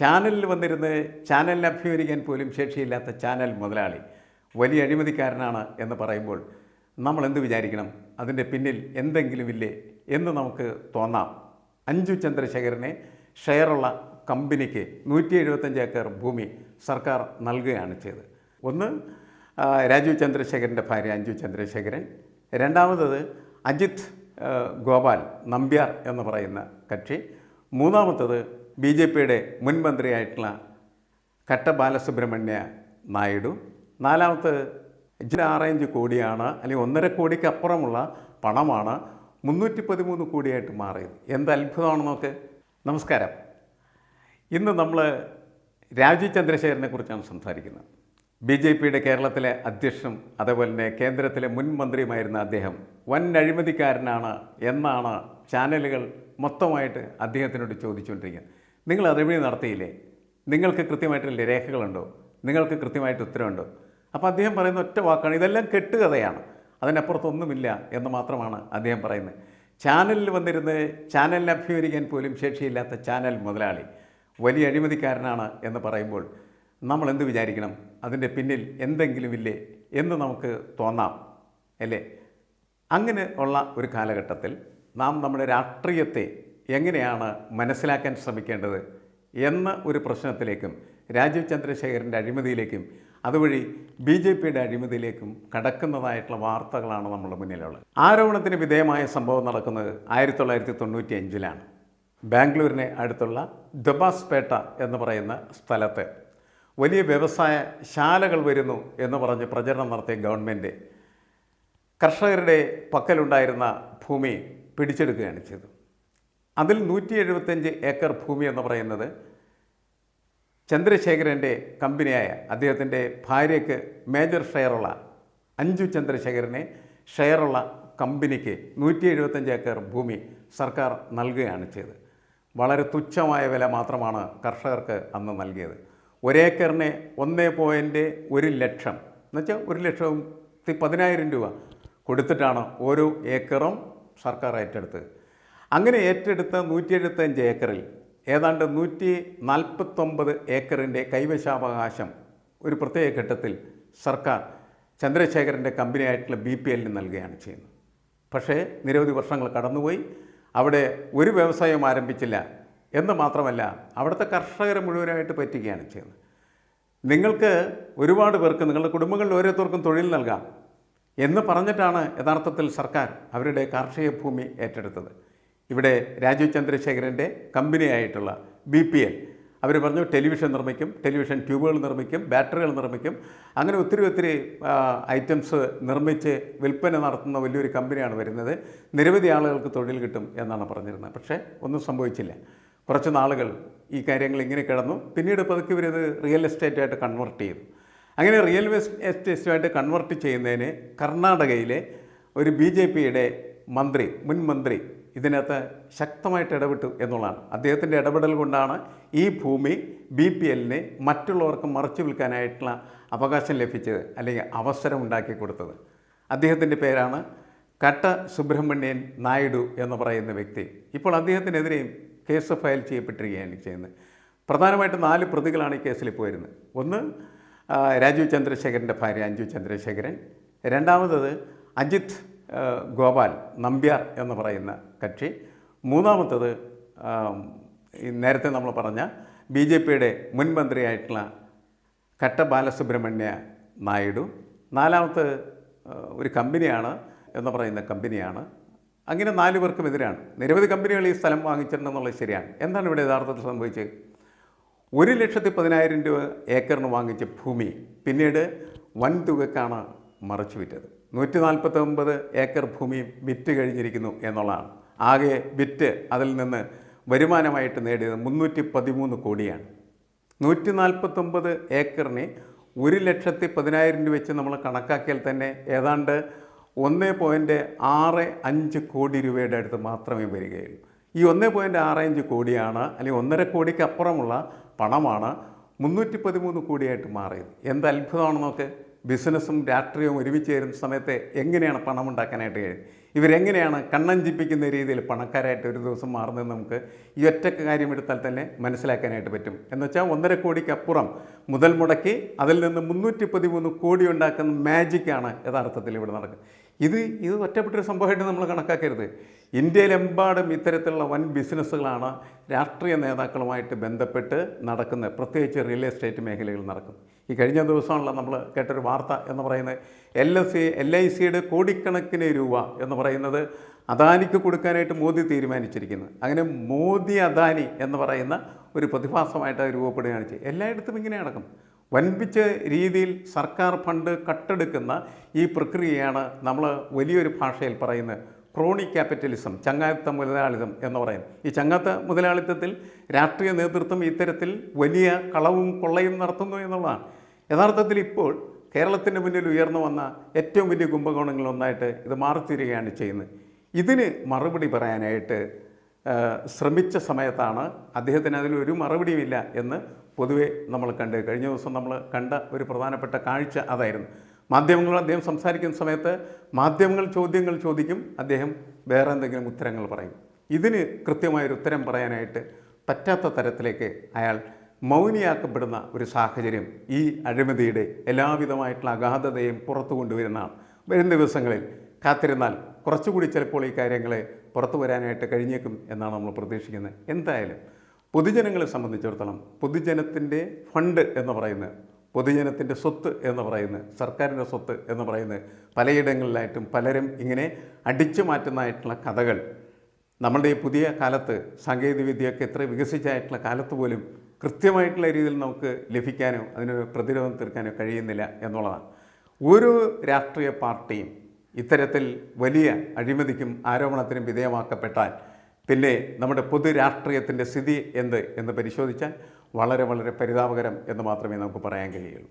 ചാനലിൽ വന്നിരുന്ന് ചാനലിനെ അഭിമുഖീകരിക്കാൻ പോലും ശേഷിയില്ലാത്ത ചാനൽ മുതലാളി വലിയ അഴിമതിക്കാരനാണ് എന്ന് പറയുമ്പോൾ നമ്മൾ എന്ത് വിചാരിക്കണം? അതിന്റെ പിന്നിൽ എന്തെങ്കിലുമില്ലേ എന്ന് നമുക്ക് തോന്നാം. അഞ്ജു ചന്ദ്രശേഖരനെ ഷെയറുള്ള കമ്പനിക്ക് നൂറ്റി എഴുപത്തഞ്ച് ഏക്കർ ഭൂമി സർക്കാർ നൽകുകയാണ് ചെയ്തത്. ഒന്ന് രാജീവ് ചന്ദ്രശേഖരന്റെ ഭാര്യ അഞ്ജു ചന്ദ്രശേഖരൻ. രണ്ടാമത്തത് അജിത് ഗോപാൽ നമ്പ്യാർ എന്ന് പറയുന്ന കക്ഷി. മൂന്നാമത്തത് ബി ജെ പിയുടെ മുൻ മന്ത്രിയായിട്ടുള്ള കട്ട ബാലസുബ്രഹ്മണ്യ നായിഡു നാലാമത്തെ ഇതിൽ ആറേഞ്ച് കോടിയാണ് അല്ലെങ്കിൽ ഒന്നര കോടിക്ക് അപ്പുറമുള്ള പണമാണ് മുന്നൂറ്റി പതിമൂന്ന് കോടിയായിട്ട് മാറിയത്. എന്ത് അത്ഭുതമാണ് നോക്ക്. നമസ്കാരം. ഇന്ന് നമ്മൾ രാജീവ് ചന്ദ്രശേഖരനെ കുറിച്ചാണ് സംസാരിക്കുന്നത്. ബി ജെ പിയുടെ കേരളത്തിലെ അധ്യക്ഷനും അതേപോലെ തന്നെ കേന്ദ്രത്തിലെ മുൻ മന്ത്രിയുമായിരുന്ന അദ്ദേഹം വൻ അഴിമതിക്കാരനാണ് എന്നാണ് ചാനലുകൾ മൊത്തമായിട്ട് അദ്ദേഹത്തിനോട് ചോദിച്ചുകൊണ്ടിരിക്കുന്നത്. നിങ്ങൾ അഴിമതി നടത്തിയില്ലേ? നിങ്ങൾക്ക് കൃത്യമായിട്ടുള്ള രേഖകളുണ്ടോ? നിങ്ങൾക്ക് കൃത്യമായിട്ട് ഉത്തരവുണ്ടോ? അപ്പോൾ അദ്ദേഹം പറയുന്ന ഒറ്റ വാക്കാണ്. ഇതെല്ലാം കെട്ടുകഥയാണ്. അതിനപ്പുറത്തൊന്നുമില്ല എന്ന് മാത്രമാണ് അദ്ദേഹം പറയുന്നത്. ചാനലിൽ വന്നിരുന്ന് ചാനലിനെ അഭിമുഖീകരിക്കാൻ പോലും ശേഷിയില്ലാത്ത ചാനൽ മുതലാളി വലിയ അഴിമതിക്കാരനാണ് എന്ന് പറയുമ്പോൾ നമ്മൾ എന്ത് വിചാരിക്കണം? അതിന്റെ പിന്നിൽ എന്തെങ്കിലും ഇല്ലേ എന്ന് നമുക്ക് തോന്നാം അല്ലേ? അങ്ങനെ ഉള്ള ഒരു കാലഘട്ടത്തിൽ നാം നമ്മുടെ രാഷ്ട്രീയത്തെ എങ്ങനെയാണ് മനസ്സിലാക്കാൻ ശ്രമിക്കേണ്ടത് എന്ന ഒരു പ്രശ്നത്തിലേക്കും രാജീവ് ചന്ദ്രശേഖരന്റെ അഴിമതിയിലേക്കും അതുവഴി ബി ജെ പിയുടെ അഴിമതിയിലേക്കും കടക്കുന്നതായിട്ടുള്ള വാർത്തകളാണ് നമ്മുടെ മുന്നിലുള്ളത്. ആരോപണത്തിന് വിധേയമായ സംഭവം നടക്കുന്നത് ആയിരത്തി തൊള്ളായിരത്തി തൊണ്ണൂറ്റി അഞ്ചിലാണ് ബാംഗ്ലൂരിനെ അടുത്തുള്ള ദബാസ്പേട്ട എന്ന് പറയുന്ന സ്ഥലത്ത് വലിയ വ്യവസായ ശാലകൾ വരുന്നു എന്ന് പറഞ്ഞ് പ്രചരണം നടത്തിയ ഗവൺമെന്റ് കർഷകരുടെ പക്കലുണ്ടായിരുന്ന ഭൂമി പിടിച്ചെടുക്കുകയാണ് ചെയ്തത്. അതിൽ നൂറ്റി എഴുപത്തഞ്ച് ഏക്കർ ഭൂമി എന്ന് പറയുന്നത് ചന്ദ്രശേഖരന്റെ കമ്പനിയായ അദ്ദേഹത്തിന്റെ ഭാര്യയ്ക്ക് മേജർ ഷെയറുള്ള അഞ്ജു ചന്ദ്രശേഖരനെ ഷെയറുള്ള കമ്പനിക്ക് നൂറ്റി എഴുപത്തഞ്ച് ഏക്കർ ഭൂമി സർക്കാർ നൽകുകയാണ് ചെയ്തത്. വളരെ തുച്ഛമായ വില മാത്രമാണ് കർഷകർക്ക് അന്ന് നൽകിയത്. ഒരേക്കറിന് ഒന്ന് പോയിന്റ് ഒരു ലക്ഷം എന്നുവെച്ചാൽ ഒരു ലക്ഷത്തി പതിനായിരം രൂപ കൊടുത്തിട്ടാണ് ഓരോ ഏക്കറും സർക്കാർ ഏറ്റെടുത്തത്. അങ്ങനെ ഏറ്റെടുത്ത നൂറ്റി എഴുപത്തഞ്ച് ഏക്കറിൽ ഏതാണ്ട് നൂറ്റി നാൽപ്പത്തൊമ്പത് ഏക്കറിന്റെ കൈവശാവകാശം ഒരു പ്രത്യേക ഘട്ടത്തിൽ സർക്കാർ ചന്ദ്രശേഖരന്റെ കമ്പനിയായിട്ടുള്ള ബി പി എല്ലിന് നൽകുകയാണ് ചെയ്യുന്നത്. പക്ഷേ നിരവധി വർഷങ്ങൾ കടന്നുപോയി. അവിടെ ഒരു വ്യവസായം ആരംഭിച്ചില്ല എന്ന് മാത്രമല്ല അവിടുത്തെ കർഷകരെ മുഴുവനായിട്ട് പറ്റുകയാണ് ചെയ്യുന്നത്. നിങ്ങൾക്ക് ഒരുപാട് പേർക്ക് നിങ്ങളുടെ കുടുംബങ്ങളിൽ ഓരോരുത്തർക്കും തൊഴിൽ നൽകാം എന്ന് പറഞ്ഞിട്ടാണ് യഥാർത്ഥത്തിൽ സർക്കാർ അവരുടെ കാർഷിക ഭൂമി ഏറ്റെടുത്തത്. ഇവിടെ രാജീവ് ചന്ദ്രശേഖരന്റെ കമ്പനിയായിട്ടുള്ള ബി പി എൽ. അവർ പറഞ്ഞു ടെലിവിഷൻ നിർമ്മിക്കും ടെലിവിഷൻ ട്യൂബുകൾ നിർമ്മിക്കും ബാറ്ററികൾ നിർമ്മിക്കും. അങ്ങനെ ഒത്തിരി ഒത്തിരി ഐറ്റംസ് നിർമ്മിച്ച് വിൽപ്പന നടത്തുന്ന വലിയൊരു കമ്പനിയാണ് വരുന്നത്. നിരവധി ആളുകൾക്ക് തൊഴിൽ കിട്ടും എന്നാണ് പറഞ്ഞിരുന്നത്. പക്ഷേ ഒന്നും സംഭവിച്ചില്ല. കുറച്ച് നാളുകൾ ഈ കാര്യങ്ങൾ ഇങ്ങനെ കിടന്നു. പിന്നീട് പതുക്കെ ഇവരത് റിയൽ എസ്റ്റേറ്റായിട്ട് കൺവെർട്ട് ചെയ്തു. അങ്ങനെ റിയൽ എസ്റ്റേറ്റുമായിട്ട് കൺവെർട്ട് ചെയ്യുന്നതിന് കർണാടകയിലെ ഒരു ബി ജെ പിയുടെ മന്ത്രി മുൻ മന്ത്രി ഇതിനകത്ത് ശക്തമായിട്ട് ഇടപെട്ടു എന്നുള്ളതാണ്. അദ്ദേഹത്തിന്റെ ഇടപെടൽ കൊണ്ടാണ് ഈ ഭൂമി ബി പി എല്ലിനെ മറ്റുള്ളവർക്ക് മറച്ചു വിൽക്കാനായിട്ടുള്ള അവകാശം ലഭിച്ചത് അല്ലെങ്കിൽ അവസരം ഉണ്ടാക്കി കൊടുത്തത്. അദ്ദേഹത്തിന്റെ പേരാണ് കട്ട സുബ്രഹ്മണ്യൻ നായിഡു എന്ന് പറയുന്ന വ്യക്തി. ഇപ്പോൾ അദ്ദേഹത്തിനെതിരെയും കേസ് ഫയൽ ചെയ്യപ്പെട്ടിരിക്കുകയാണ് ചെയ്യുന്നത്. പ്രധാനമായിട്ട് നാല് പ്രതികളാണ് ഈ കേസിൽ ഇപ്പോൾ വരുന്നത്. ഒന്ന് രാജീവ് ചന്ദ്രശേഖരന്റെ ഭാര്യ അഞ്ജു ചന്ദ്രശേഖരൻ. രണ്ടാമത്തത് അജിത് ഗോപാൽ നമ്പ്യാർ എന്ന് പറയുന്ന കക്ഷി. മൂന്നാമത്തത് നേരത്തെ നമ്മൾ പറഞ്ഞ ബി ജെ പിയുടെ മുൻ മന്ത്രിയായിട്ടുള്ള കട്ട ബാലസുബ്രഹ്മണ്യ നായിഡു. നാലാമത്തെ ഒരു കമ്പനിയാണ് എന്ന് പറയുന്ന കമ്പനിയാണ്. അങ്ങനെ നാല് പേർക്കും എതിരാണ്. നിരവധി കമ്പനികൾ ഈ സ്ഥലം വാങ്ങിച്ചിട്ടുണ്ടെന്നുള്ളത് ശരിയാണ്. എന്താണ് ഇവിടെ യഥാർത്ഥത്തിൽ സംഭവിച്ചത്? ഒരു ലക്ഷത്തി പതിനായിരം രൂപ ഏക്കറിന് വാങ്ങിച്ച ഭൂമി പിന്നീട് വൻതുകക്കാണ് മറച്ചു വിറ്റത് നൂറ്റി നാൽപ്പത്തൊമ്പത് ഏക്കർ ഭൂമി വിറ്റ് കഴിഞ്ഞിരിക്കുന്നു എന്നുള്ളതാണ്. ആകെ വിറ്റ് അതിൽ നിന്ന് വരുമാനമായിട്ട് നേടിയത് മുന്നൂറ്റി പതിമൂന്ന് കോടിയാണ്. നൂറ്റി നാൽപ്പത്തൊമ്പത് ഏക്കറിന് ഒരു ലക്ഷത്തി പതിനായിരം രൂപ വെച്ച് നമ്മൾ കണക്കാക്കിയാൽ തന്നെ ഏതാണ്ട് ഒന്ന് പോയിന്റ് ആറ് അഞ്ച് കോടി രൂപയുടെ അടുത്ത് മാത്രമേ വരികയുള്ളൂ. ഈ ഒന്ന് പോയിന്റ് ആറ് അഞ്ച് കോടിയാണ് അല്ലെങ്കിൽ ഒന്നര കോടിക്ക് അപ്പുറമുള്ള പണമാണ് മുന്നൂറ്റി പതിമൂന്ന് കോടിയായിട്ട് മാറിയത്. എന്ത് അത്ഭുതമാണ് നോക്ക് ബിസിനസ്സും രാഷ്ട്രീയവും ഒരുമിച്ച് ചേരുന്ന സമയത്ത് എങ്ങനെയാണ് പണം ഉണ്ടാക്കാനായിട്ട് കഴിയും ഇവരെങ്ങനെയാണ് കണ്ണഞ്ചിപ്പിക്കുന്ന രീതിയിൽ പണക്കാരായിട്ട് ഒരു ദിവസം മാറുന്നത് നമുക്ക് ഈ ഒറ്റ കാര്യം എടുത്താൽ തന്നെ മനസ്സിലാക്കാനായിട്ട് പറ്റും. എന്ന് വെച്ചാൽ ഒന്നര കോടിക്കപ്പുറം മുതൽ മുടക്കി അതിൽ നിന്ന് മുന്നൂറ്റി പതിമൂന്ന് കോടി ഉണ്ടാക്കുന്ന മാജിക്കാണ് യഥാർത്ഥത്തിൽ ഇവിടെ നടക്കുന്നത്. ഇത് ഇത് ഒറ്റപ്പെട്ടൊരു സംഭവമായിട്ട് നമ്മൾ കണക്കാക്കരുത്. ഇന്ത്യയിലെമ്പാടും ഇത്തരത്തിലുള്ള വൻ ബിസിനസ്സുകളാണ് രാഷ്ട്രീയ നേതാക്കളുമായിട്ട് ബന്ധപ്പെട്ട് നടക്കുന്നത്. പ്രത്യേകിച്ച് റിയൽ എസ്റ്റേറ്റ് മേഖലകളിൽ നടക്കും ഈ കഴിഞ്ഞ ദിവസമാണല്ലോ നമ്മൾ കേട്ടൊരു വാർത്ത എന്ന് പറയുന്നത്. L S C L I സിയുടെ കോടിക്കണക്കിന് രൂപ എന്ന് പറയുന്നത് അദാനിക്ക് കൊടുക്കാനായിട്ട് മോദി തീരുമാനിച്ചിരിക്കുന്നത് അങ്ങനെ മോദി അദാനി എന്ന് പറയുന്ന ഒരു പ്രതിഭാസമായിട്ട് രൂപപ്പെടുകയാണ് ചെയ്യുന്നത് എല്ലായിടത്തും ഇങ്ങനെ നടക്കും. വൻപിച്ച രീതിയിൽ സർക്കാർ ഫണ്ട് കട്ടെടുക്കുന്ന ഈ പ്രക്രിയയാണ് നമ്മൾ വലിയൊരു ഭാഷയിൽ പറയുന്നത്. ക്രോണി ക്യാപിറ്റലിസം ചങ്ങാത്ത മുതലാളിത്തം എന്ന് പറയും ഈ ചങ്ങാത്ത മുതലാളിത്തത്തിൽ രാഷ്ട്രീയ നേതൃത്വം ഇത്തരത്തിൽ വലിയ കളവും കൊള്ളയും നടത്തുന്നു എന്നുള്ളതാണ്. യഥാർത്ഥത്തിൽ ഇപ്പോൾ കേരളത്തിന്റെ മുന്നിൽ ഉയർന്നു വന്ന ഏറ്റവും വലിയ കുംഭകോണങ്ങളിലൊന്നായിട്ട് ഇത് മാറിത്തീരുകയാണ് ചെയ്യുന്നത്. ഇതിന് മറുപടി പറയാനായിട്ട് ശ്രമിച്ച സമയത്താണ് അദ്ദേഹത്തിന് അതിലൊരു മറുപടിയുമില്ല എന്ന് പൊതുവെ നമ്മൾ കണ്ട്. കഴിഞ്ഞ ദിവസം നമ്മൾ കണ്ട ഒരു പ്രധാനപ്പെട്ട കാഴ്ച അതായിരുന്നു. മാധ്യമങ്ങൾ അദ്ദേഹം സംസാരിക്കുന്ന സമയത്ത് മാധ്യമങ്ങൾ ചോദ്യങ്ങൾ ചോദിക്കും അദ്ദേഹം വേറെ എന്തെങ്കിലും ഉത്തരങ്ങൾ പറയും. ഇതിന് കൃത്യമായൊരു ഉത്തരം പറയാനായിട്ട് പറ്റാത്ത തരത്തിലേക്ക് അയാൾ മൗനിയാക്കപ്പെടുന്ന ഒരു സാഹചര്യം ഈ അഴിമതിയുടെ എല്ലാവിധമായിട്ടുള്ള അഗാധതയും പുറത്തു കൊണ്ടുവരുന്നതാണ്. വരും ദിവസങ്ങളിൽ കാത്തിരുന്നാൽ കുറച്ചുകൂടി ചിലപ്പോൾ ഈ കാര്യങ്ങളെ പുറത്തു വരാനായിട്ട് കഴിഞ്ഞേക്കും എന്നാണ് നമ്മൾ പ്രതീക്ഷിക്കുന്നത്. എന്തായാലും പൊതുജനങ്ങളെ സംബന്ധിച്ചിടത്തോളം പൊതുജനത്തിന്റെ ഫണ്ട് എന്ന് പറയുന്നത് പൊതുജനത്തിന്റെ സ്വത്ത് എന്ന് പറയുന്നത് സർക്കാരിന്റെ സ്വത്ത് എന്ന് പറയുന്നത് പലയിടങ്ങളിലായിട്ടും പലരും ഇങ്ങനെ അടിച്ചു മാറ്റുന്നതായിട്ടുള്ള കഥകൾ നമ്മളുടെ ഈ പുതിയ കാലത്ത് സാങ്കേതികവിദ്യയൊക്കെ എത്ര വികസിച്ചായിട്ടുള്ള കാലത്ത് പോലും കൃത്യമായിട്ടുള്ള രീതിയിൽ നമുക്ക് ലഭിക്കാനോ അതിന് പ്രതിരോധം തീർക്കാനോ കഴിയുന്നില്ല എന്നുള്ളതാണ്. ഒരു രാഷ്ട്രീയ പാർട്ടിയും ഇത്തരത്തിൽ വലിയ അഴിമതിക്കും ആരോപണത്തിനും വിധേയമാക്കപ്പെട്ടാൽ പിന്നെ നമ്മുടെ പൊതു രാഷ്ട്രീയത്തിന്റെ സ്ഥിതി എന്ത് എന്ന് പരിശോധിച്ചാൽ വളരെ വളരെ പരിതാപകരം എന്ന് മാത്രമേ നമുക്ക് പറയാൻ കഴിയുള്ളൂ.